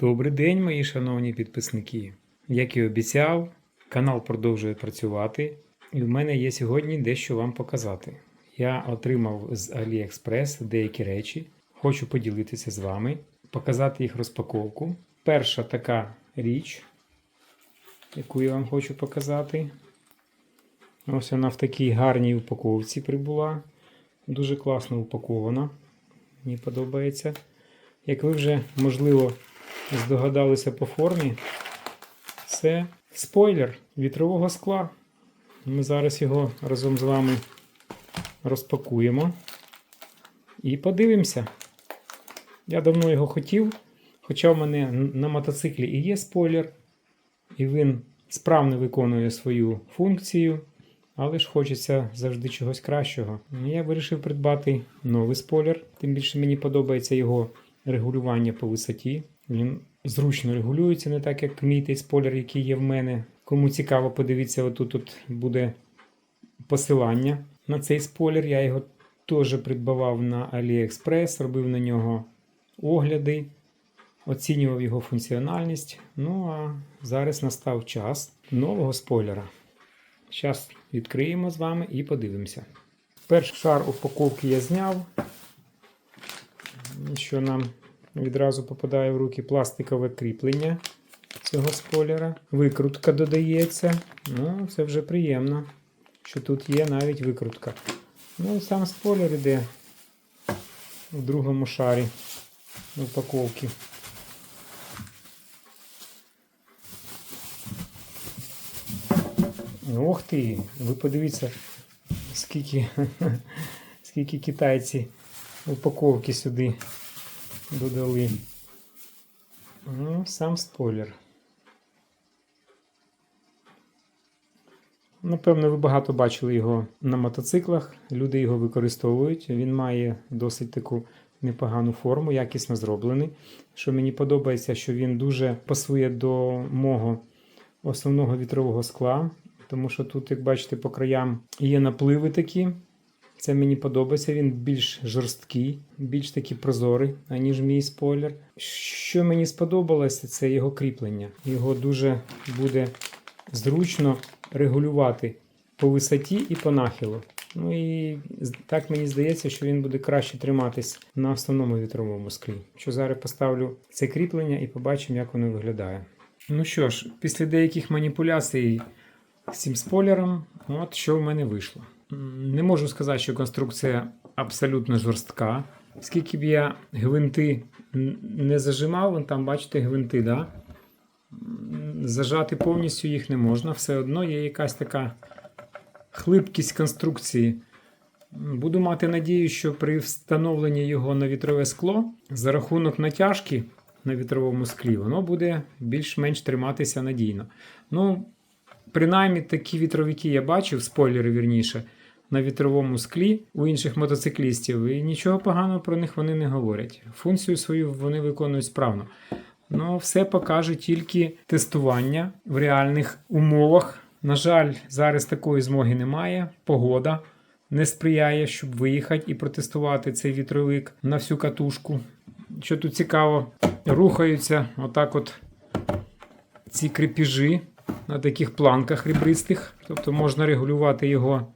Добрий день, мої шановні підписники. Як і обіцяв, канал продовжує працювати, і в мене є сьогодні дещо вам показати. Я отримав з AliExpress деякі речі, хочу поділитися з вами, показати їх розпаковку. Перша така річ, яку я вам хочу показати. Ось вона в такій гарній упаковці прибула. Дуже класно упакована. Мені подобається. Як ви вже, можливо, здогадалися по формі, це спойлер вітрового скла. Ми зараз його разом з вами розпакуємо і подивимося. Я давно його хотів, хоча в мене на мотоциклі і є спойлер, і він справно виконує свою функцію, але ж хочеться завжди чогось кращого. Я вирішив придбати новий спойлер, тим більше мені подобається його регулювання по висоті. Він зручно регулюється, не так як мій той спойлер, який є в мене. Кому цікаво, подивіться, отут от буде посилання на цей спойлер. Я його теж придбавав на AliExpress, робив на нього огляди, оцінював його функціональність. Ну а зараз настав час нового спойлера. Зараз відкриємо з вами і подивимося. Перший шар упаковки я зняв. Що нам відразу попадає в руки пластикове кріплення цього спойлера. Викрутка додається. Ну, це вже приємно, що тут є навіть викрутка. Ну і сам спойлер іде в другому шарі упаковки. Ох ти, ви подивіться, скільки, скільки китайці упаковки сюди додали. Ну, сам спойлер. Напевно, ви багато бачили його на мотоциклах. Люди його використовують. Він має досить таку непогану форму, якісно зроблений. Що мені подобається, що він дуже пасує до мого основного вітрового скла. Тому що тут, як бачите, по краям є напливи такі. Це мені подобається, він більш жорсткий, більш такий прозорий, аніж мій спойлер. Що мені сподобалося, це його кріплення. Його дуже буде зручно регулювати по висоті і по нахилу. Ну і так мені здається, що він буде краще триматись на основному вітровому склі. Що зараз поставлю це кріплення і побачимо, як воно виглядає. Ну що ж, після деяких маніпуляцій з цим спойлером, от що в мене вийшло. Не можу сказати, що конструкція абсолютно жорстка. Скільки б я гвинти не зажимав, вон там, бачите, гвинти, да? зажати повністю їх не можна. Все одно є якась така хлипкість конструкції. Буду мати надію, що при встановленні його на вітрове скло за рахунок натяжки на вітровому склі, воно буде більш-менш триматися надійно. Ну, принаймні такі вітровики я бачив, спойлери вірніше, на вітровому склі у інших мотоциклістів, і нічого поганого про них вони не говорять. Функцію свою вони виконують справно. Ну, все покаже тільки тестування в реальних умовах. На жаль, зараз такої змоги немає. Погода не сприяє, щоб виїхати і протестувати цей вітровик на всю катушку. Що тут цікаво, рухаються отак от ці крепіжі на таких планках ребристих. Тобто можна регулювати його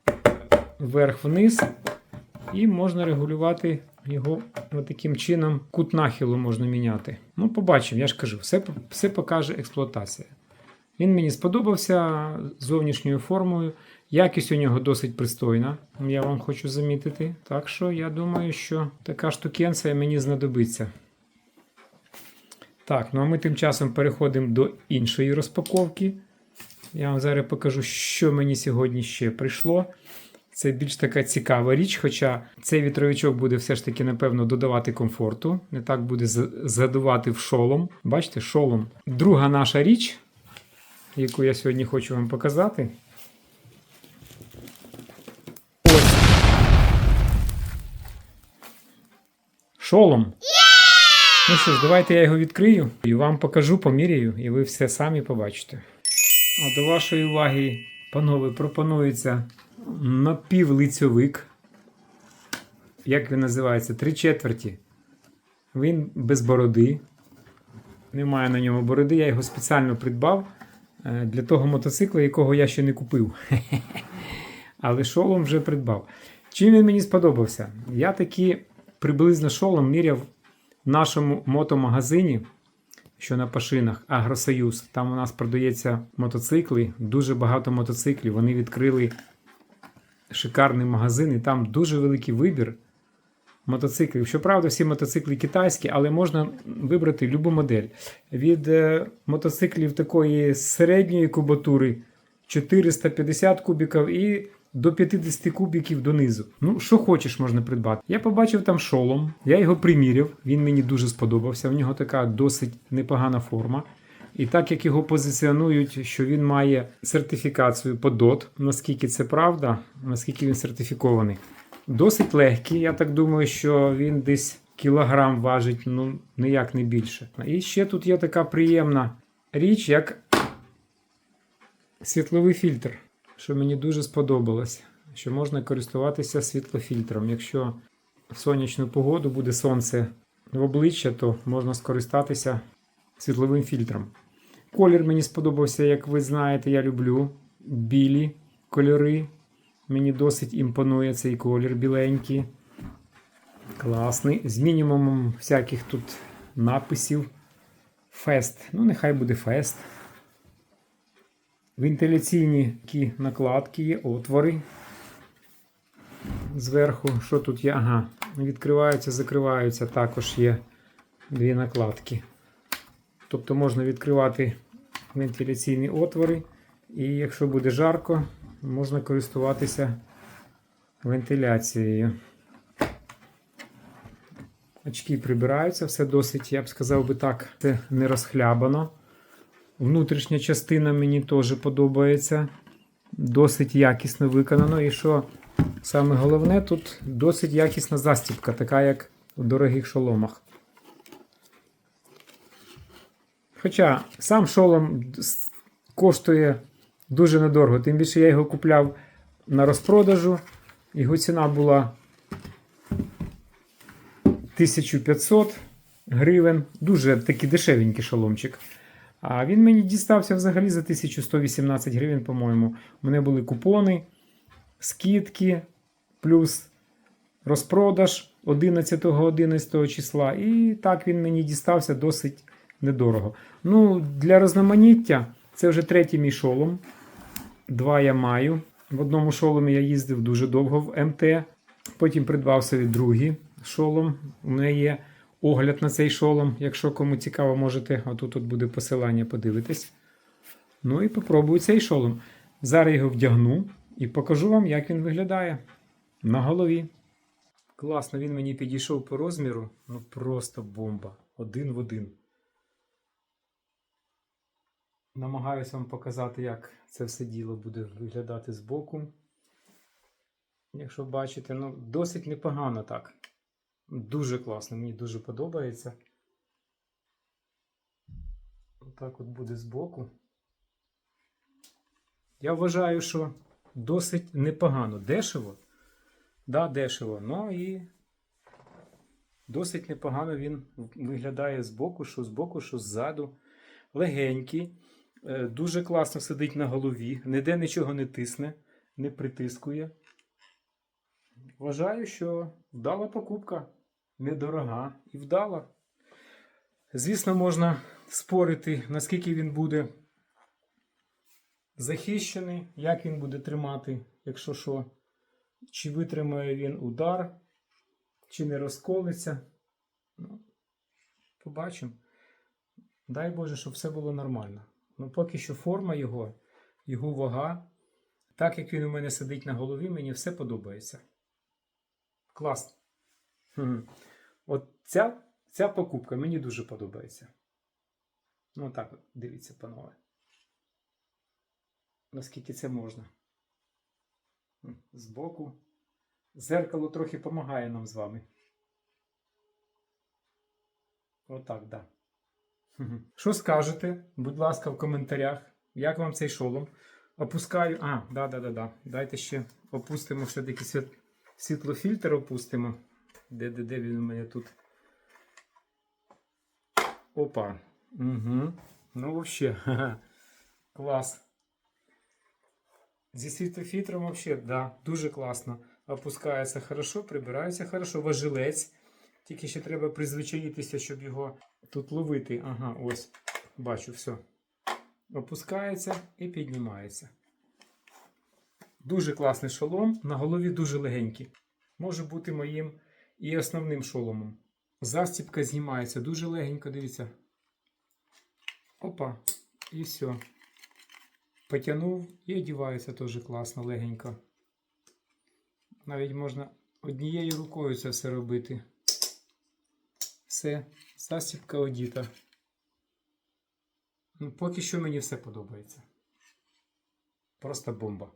вверх-вниз, і можна регулювати його таким чином. Кут нахилу можна міняти. Ну, побачимо, я ж кажу, все, все покаже експлуатація. Він мені сподобався зовнішньою формою. Якість у нього досить пристойна, я вам хочу замітити. Так що я думаю, що така штукенція мені знадобиться. Так, ну а ми тим часом переходимо до іншої розпаковки. Я вам зараз покажу, що мені сьогодні ще прийшло. Це більш така цікава річ, хоча цей вітровичок буде все ж таки, напевно, додавати комфорту. Не так буде задувати в шолом. Бачите, шолом. Друга наша річ, яку я сьогодні хочу вам показати. Ось. Шолом. Ну що ж, давайте я його відкрию і вам покажу, поміряю, і ви все самі побачите. А до вашої уваги, панове, пропонується напівлицьовик. Як він називається? Три четверті. Він без бороди. Немає на ньому бороди, я його спеціально придбав е, для того мотоцикла, якого я ще не купив. Але шолом вже придбав. Чим він мені сподобався? Я таки приблизно шолом міряв в нашому мотомагазині, що на пашинах Агросоюз. Там у нас продається мотоцикли, дуже багато мотоциклів. Вони відкрили шикарний магазин, і там дуже великий вибір мотоциклів. Щоправда, всі мотоцикли китайські, але можна вибрати любу модель. Від е, мотоциклів такої середньої кубатури 450 кубіків і до 50 кубіків донизу. Ну, що хочеш, можна придбати. Я побачив там шолом, я його приміряв, він мені дуже сподобався. В нього така досить непогана форма. І так як його позиціонують, що він має сертифікацію по DOT, наскільки це правда, наскільки він сертифікований. Досить легкий, я так думаю, що він десь кілограм важить, ну ніяк не більше. І ще тут є така приємна річ, як світловий фільтр, що мені дуже сподобалось, що можна користуватися світлофільтром. Якщо в сонячну погоду буде сонце в обличчя, то можна скористатися світловим фільтром. Колір мені сподобався, як ви знаєте, я люблю білі кольори. Мені досить імпонує цей колір біленький. Класний. З мінімумом всяких тут написів. Фест. Ну, нехай буде фест. Вентиляційні такі накладки є, отвори. Зверху, що тут є? Ага, відкриваються, закриваються. Також є дві накладки. Тобто можна відкривати вентиляційні отвори, і якщо буде жарко, можна користуватися вентиляцією. Очки прибираються, все досить, я б сказав би так, це не розхлябано. Внутрішня частина мені теж подобається. Досить якісно виконано. І що саме головне, тут досить якісна застібка, така як у дорогих шоломах. Хоча сам шолом коштує дуже недорого. Тим більше я його купляв на розпродажу. Його ціна була 1500 гривень. Дуже такий дешевенький шоломчик. А він мені дістався взагалі за 1118 гривень, по-моєму. У мене були купони, скидки, плюс розпродаж 11-11 числа. І так він мені дістався досить недорого. Ну, для розноманіття це вже третій мій шолом. Два я маю. В одному шоломі я їздив дуже довго в МТ. Потім придбав собі другий шолом. У мене є огляд на цей шолом. Якщо кому цікаво, можете, а тут, тут буде посилання, подивитись. Ну і попробую цей шолом. Зараз його вдягну і покажу вам, як він виглядає на голові. Класно, він мені підійшов по розміру. Ну просто бомба. Один в один. Намагаюся вам показати, як це все діло буде виглядати збоку. Якщо бачите, ну досить непогано так. Дуже класно, мені дуже подобається. Отак от буде збоку. Я вважаю, що досить непогано. Дешево. Да, дешево. Ну і досить непогано він виглядає збоку, що збоку, що ззаду. Легенький. Е, Дуже класно сидить на голові, ніде нічого не тисне, не притискує. Вважаю, що вдала покупка, недорога і вдала. Звісно, можна спорити, наскільки він буде захищений, як він буде тримати, якщо що, чи витримає він удар, чи не розколиться. Ну, побачимо. Дай Боже, щоб все було нормально. Ну, поки що форма його, його вага, так як він у мене сидить на голові, мені все подобається. Клас. Хм. От ця, ця покупка мені дуже подобається. Ну, так, от, дивіться, панове. Наскільки це можна. Збоку. Зеркало трохи допомагає нам з вами. Отак, так. Да. Що скажете, будь ласка, в коментарях, як вам цей шолом? Опускаю. А, да, да, да, да. Дайте ще опустимо все-таки світ... світлофільтр опустимо. Де, де, де він у мене тут? Опа. Угу. Ну, ха-ха. клас. Зі світлофітром вообще, да, дуже класно. Опускається хорошо, прибирається хорошо. Важілець. Тільки ще треба призвичаїтися, щоб його тут ловити. Ага, ось. Бачу, все. Опускається і піднімається. Дуже класний шолом. На голові дуже легенький. Може бути моїм і основним шоломом. Застіпка знімається дуже легенько, дивіться. Опа, і все. Потягнув і одівається теж класно, легенько. Навіть можна однією рукою це все робити. Все, застіпка одіта. Ну, поки що мені все подобається. Просто бомба.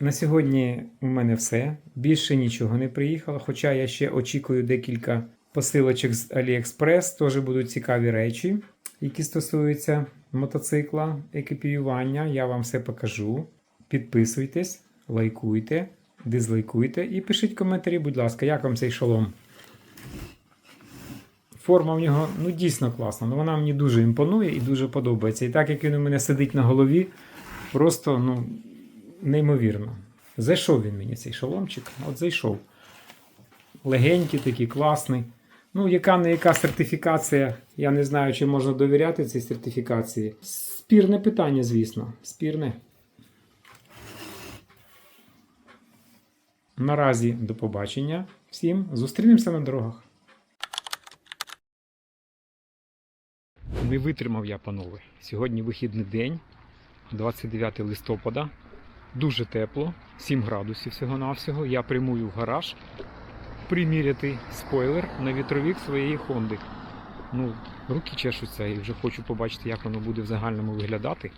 На сьогодні у мене все. Більше нічого не приїхало, хоча я ще очікую декілька посилочок з AliExpress. Теж будуть цікаві речі, які стосуються мотоцикла, екіпіювання. Я вам все покажу. Підписуйтесь, лайкуйте, дизлайкуйте і пишіть коментарі, будь ласка, як вам цей шолом. Форма в нього ну, дійсно класна. Ну, вона мені дуже імпонує і дуже подобається. І так як він у мене сидить на голові, просто ну, неймовірно. Зайшов він мені цей шоломчик. От зайшов. Легенький такий, класний. Ну, яка не яка сертифікація, я не знаю, чи можна довіряти цій сертифікації. Спірне питання, звісно. Спірне. Наразі до побачення всім. Зустрінемося на дорогах. Не витримав я, панове. Сьогодні вихідний день, 29 листопада. Дуже тепло, 7 градусів всього-навсього. Я прямую в гараж приміряти спойлер на вітровік своєї Хонди. Ну, руки чешуться і вже хочу побачити, як воно буде в загальному виглядати.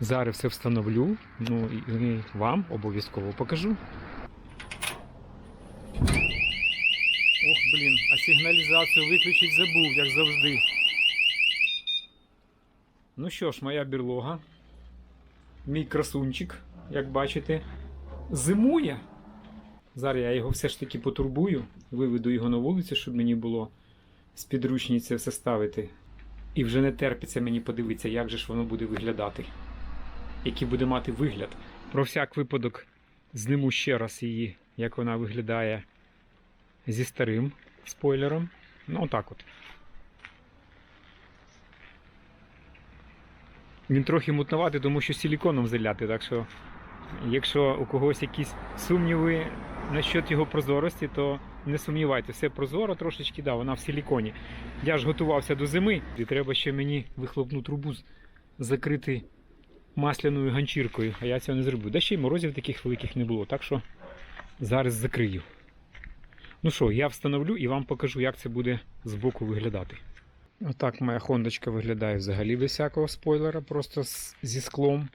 Зараз все встановлю, ну і вам обов'язково покажу. Ох, блін, а сигналізацію виключити забув, як завжди. Ну що ж, моя бірлога. Мій красунчик, як бачите, зимує. Зараз я його все ж таки потурбую, виведу його на вулицю, щоб мені було з все ставити. І вже не терпиться мені подивитися, як же ж воно буде виглядати. Який буде мати вигляд. Про всяк випадок зниму ще раз її, як вона виглядає зі старим спойлером. Ну, отак от. Він трохи мутноватий, тому що силіконом заляти, так що, якщо у когось якісь сумніви насчет його прозорості, то не сумнівайте, все прозоро трошечки, да, вона в силіконі. Я ж готувався до зими, і треба ще мені вихлопну трубу закрити масляною ганчіркою, а я цього не зроблю. Да ще й морозів таких великих не було, так що зараз закрию. Ну що, я встановлю і вам покажу, як це буде збоку виглядати. Отак моя хондочка виглядає взагалі без всякого спойлера, просто зі склом,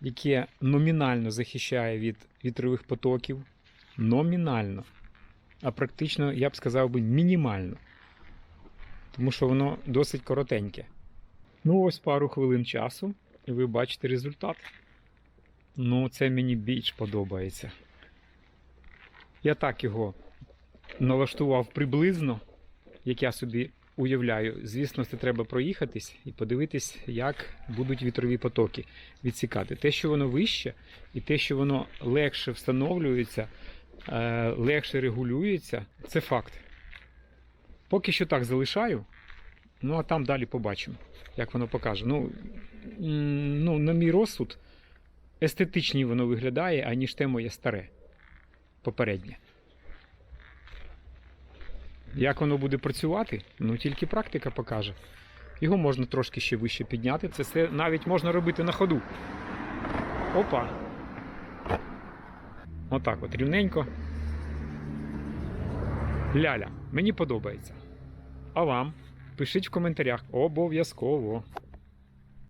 яке номінально захищає від вітрових потоків. Номінально. А практично, я б сказав би, мінімально. Тому що воно досить коротеньке. Ну, ось пару хвилин часу, і ви бачите результат. Ну, це мені більш подобається. Я так його налаштував приблизно, як я собі уявляю. Звісно, це треба проїхатись і подивитись, як будуть вітрові потоки відсікати. Те, що воно вище, і те, що воно легше встановлюється, е, легше регулюється, це факт. Поки що так залишаю. Ну, а там далі побачимо, як воно покаже. Ну, ну на мій розсуд, естетичніше воно виглядає, аніж те моє старе попереднє. Як воно буде працювати, ну тільки практика покаже. Його можна трошки ще вище підняти. Це все навіть можна робити на ходу. Опа. Отак от рівненько. Ляля, мені подобається. А вам? Пишіть в коментарях обов'язково.